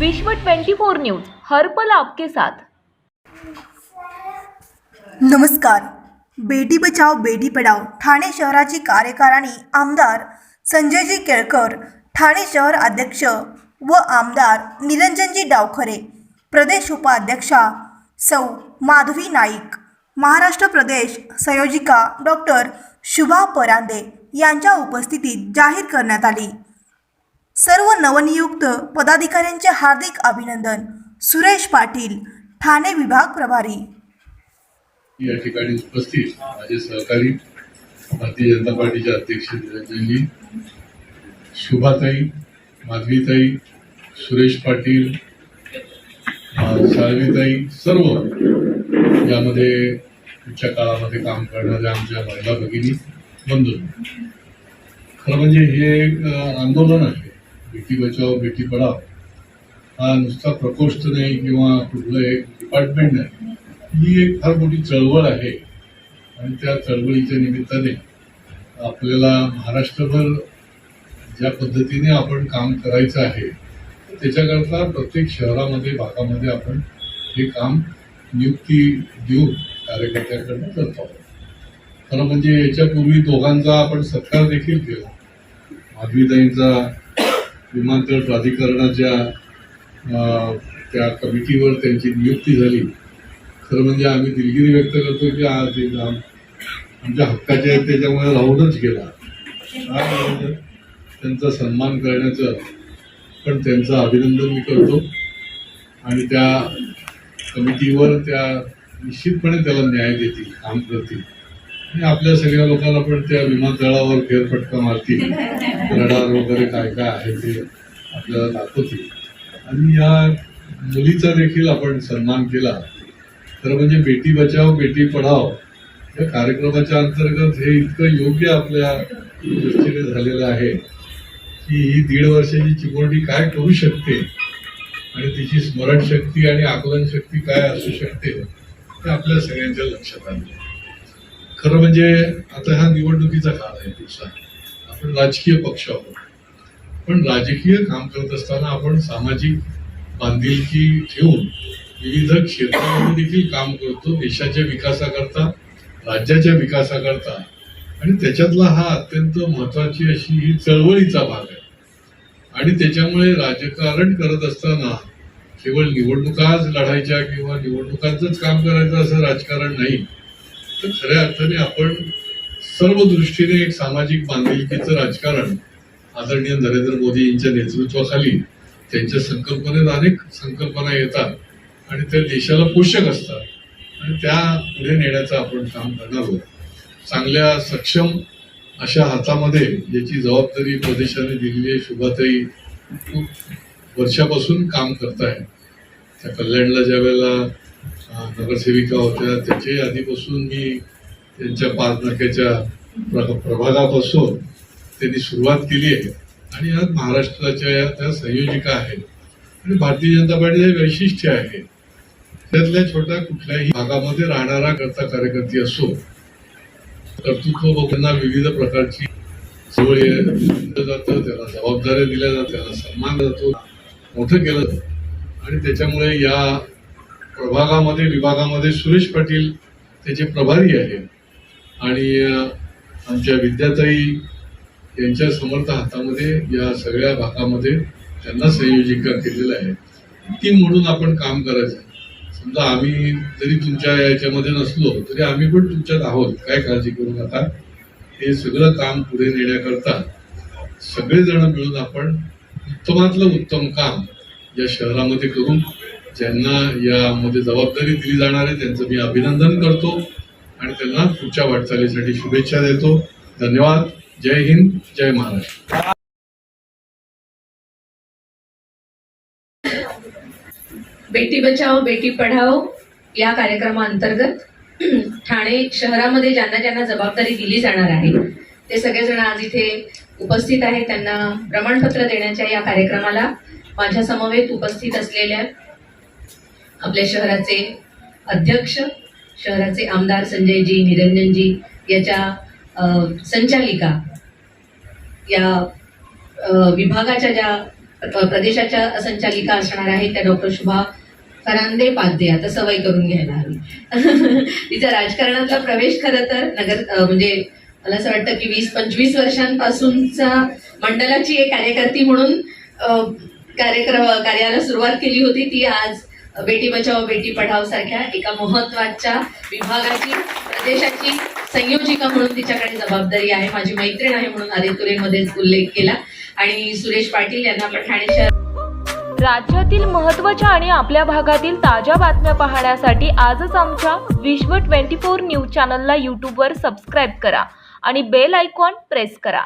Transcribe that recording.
विश्व 24 न्यूज हर्पल आपके साथ. नमस्कार. बेटी बचाव बेटी पढाव ठाणे शहराची कार्यकारिणी आमदार संजयजी केळकर ठाणे शहर अध्यक्ष व आमदार निरंजनजी डावखरे प्रदेश उपाध्यक्षा सौ माधवी नाईक महाराष्ट्र प्रदेश संयोजिका डॉक्टर शुभा परांदे यांच्या उपस्थितीत जाहीर करण्यात आली. सर्व नवनियुक्त पदाधिकाऱ्यांचे हार्दिक अभिनंदन. सुरेश पाटील ठाणे विभाग प्रभारी. या ठिकाणी उपस्थित माझे सहकारी भारतीय जनता पार्टीचे अध्यक्ष निरंजनजी शुभाताई माधवीताई सुरेश पाटील साळवीताई सर्व यामध्ये पुढच्या काळामध्ये काम करणाऱ्या आमच्या महिला भगिनी बंधू. खरं म्हणजे हे एक आंदोलन आहे. बेटी बचाव बेटी पढाओ हा नुसता प्रकोष्ठ नाही किंवा कुठलं एक डिपार्टमेंट नाही. ही एक फार मोठी चळवळ आहे आणि त्या चळवळीच्या निमित्ताने आपल्याला महाराष्ट्रभर ज्या पद्धतीने आपण काम करायचं आहे त्याच्याकरता प्रत्येक शहरामध्ये भागामध्ये आपण हे काम नियुक्ती देऊन कार्यकर्त्यांकडनं करतो. खरं म्हणजे याच्यापूर्वी दोघांचा आपण सत्कार देखील केला. माधवीताईंचा विमानतळ प्राधिकरणाच्या त्या कमिटीवर त्यांची नियुक्ती झाली. खरं म्हणजे आम्ही दिलगिरी व्यक्त करतो की आज एकदम आमच्या हक्काचे आहेत त्याच्यामुळे राहूनच गेला. म्हणजे त्यांचा सन्मान करण्याचं पण त्यांचं अभिनंदन मी करतो. आणि त्या कमिटीवर त्या निश्चितपणे त्याला न्याय देतील काम करतील. आणि आपल्या सगळ्या लोकांना पण त्या विमानतळावर फेरफटका मारतील रडार वगैरे काय काय आहे ते आपल्याला दाखवतील आणि या मुलीचा देखील आपण सन्मान केला. तर म्हणजे बेटी बचाव बेटी पढाव या कार्यक्रमाच्या अंतर्गत हे इतकं योग्य आपल्या दृष्टीने झालेलं आहे की ही दीड वर्षाची चिमुरडी काय करू शकते? आणि तिची स्मरणशक्ती आणि आकलनशक्ती काय असू शकते? ते आपल्या सगळ्यांच्या लक्षात आलं. खरं म्हणजे आता हा निवडणुकीचा काळ आहे दिवसा आपण राजकीय पक्ष आहोत. पण राजकीय काम करत असताना आपण सामाजिक बांधिलकी ठेवून विविध क्षेत्रामध्ये देखील काम करतो देशाच्या विकासाकरता राज्याच्या विकासाकरता. आणि त्याच्यातला हा अत्यंत महत्वाची अशी ही चळवळीचा भाग आहे. आणि त्याच्यामुळे राजकारण करत असताना केवळ निवडणुकाच लढायच्या किंवा निवडणुकांचंच काम करायचं असं राजकारण नाही. तर खऱ्या अर्थाने आपण सर्व दृष्टीने एक सामाजिक बांधिलकीचं राजकारण आदरणीय नरेंद्र मोदी यांच्या नेतृत्वाखाली त्यांच्या संकल्पनेत अनेक संकल्पना येतात आणि त्या देशाला पोषक असतात. आणि त्या पुढे नेण्याचं आपण काम करणार आहोत. चांगल्या सक्षम अशा हातामध्ये ज्याची जबाबदारी प्रदेशाने दिलेली आहे शुभाताई खूप वर्षापासून काम करताय त्या कल्याणला ज्या वेळेला नगरसेविका होत्या त्याच्याही आधीपासून मी त्यांच्या पाचनाक्याच्या प्र प्रभागापासून त्यांनी सुरुवात केली आहे. आणि आज महाराष्ट्राच्या या त्या संयोजिका आहेत. आणि भारतीय जनता पार्टीचे वैशिष्ट्य आहे. त्यातल्या छोट्या कुठल्याही भागामध्ये राहणारा करता कार्यकर्ती असो कर्तृत्व बघताना विविध प्रकारची जवळ दिलं जातं त्याला जबाबदाऱ्या दिल्या जातात त्याला सन्मान जातो मोठं केलं जातं. आणि त्याच्यामुळे या प्रभागामध्ये विभागामध्ये सुरेश पाटील त्याचे प्रभारी आहेत आणि आमच्या विद्याताई यांच्या समर्थ हातामध्ये या सगळ्या भागामध्ये त्यांना संयोजिका केलेलं आहे टीम म्हणून आपण काम करायचं समजा आम्ही जरी तुमच्या याच्यामध्ये नसलो तरी आम्ही पण तुमच्यात आहोत. काय काळजी करू नका. हे सगळं काम पुढे नेण्याकरता सगळेजण मिळून आपण उत्तमातलं उत्तम काम या शहरामध्ये करून ज्यांना यामध्ये जबाबदारी दिली जाणार आहे त्यांचं मी अभिनंदन करतो आणि त्यांना पुढच्या वाटचालीसाठी शुभेच्छा देतो. धन्यवाद. जय हिंद. जय महाराष्ट्र. बेटी बचाओ बेटी पढाओ या कार्यक्रमाअंतर्गत ठाणे शहरामध्ये ज्यांना ज्यांना जबाबदारी दिली जाणार आहे ते सगळेजण आज इथे उपस्थित आहेत. त्यांना प्रमाणपत्र देण्याच्या या कार्यक्रमाला माझ्या समवेत उपस्थित असलेल्या आपल्या शहराचे अध्यक्ष शहराचे आमदार संजयजी निरंजनजी याच्या संचालिका या विभागाच्या ज्या प्रदेशाच्या संचालिका असणार आहेत त्या डॉक्टर शुभा फरांदे पाध्ये आता सवय करून घ्यायला हवी. तिचा राजकारणातला प्रवेश खरं तर नगर म्हणजे मला असं वाटतं की वीस पंचवीस वर्षांपासूनचा मंडलाची एक कार्यकर्ती म्हणून कार्यक्रम कार्याला सुरुवात केली होती. ती आज बेटी बचाओ बेटी पढाओ सारख्या एका महत्त्वाच्या विभागाची प्रदेशाची संयोजिका म्हणून तिच्याकडे जबाबदारी आहे. माझी मैत्रीण आहे म्हणून आदितुरेमध्येच उल्लेख केला. आणि सुरेश पाटील यांना पण शहर राज्यातील महत्त्वाच्या आणि आपल्या भागातील ताज्या बातम्या पाहण्यासाठी आजच आमच्या विश्व ट्वेंटी फोर न्यूज चॅनलला यूट्यूबवर सबस्क्राईब करा आणि बेल आयकॉन प्रेस करा.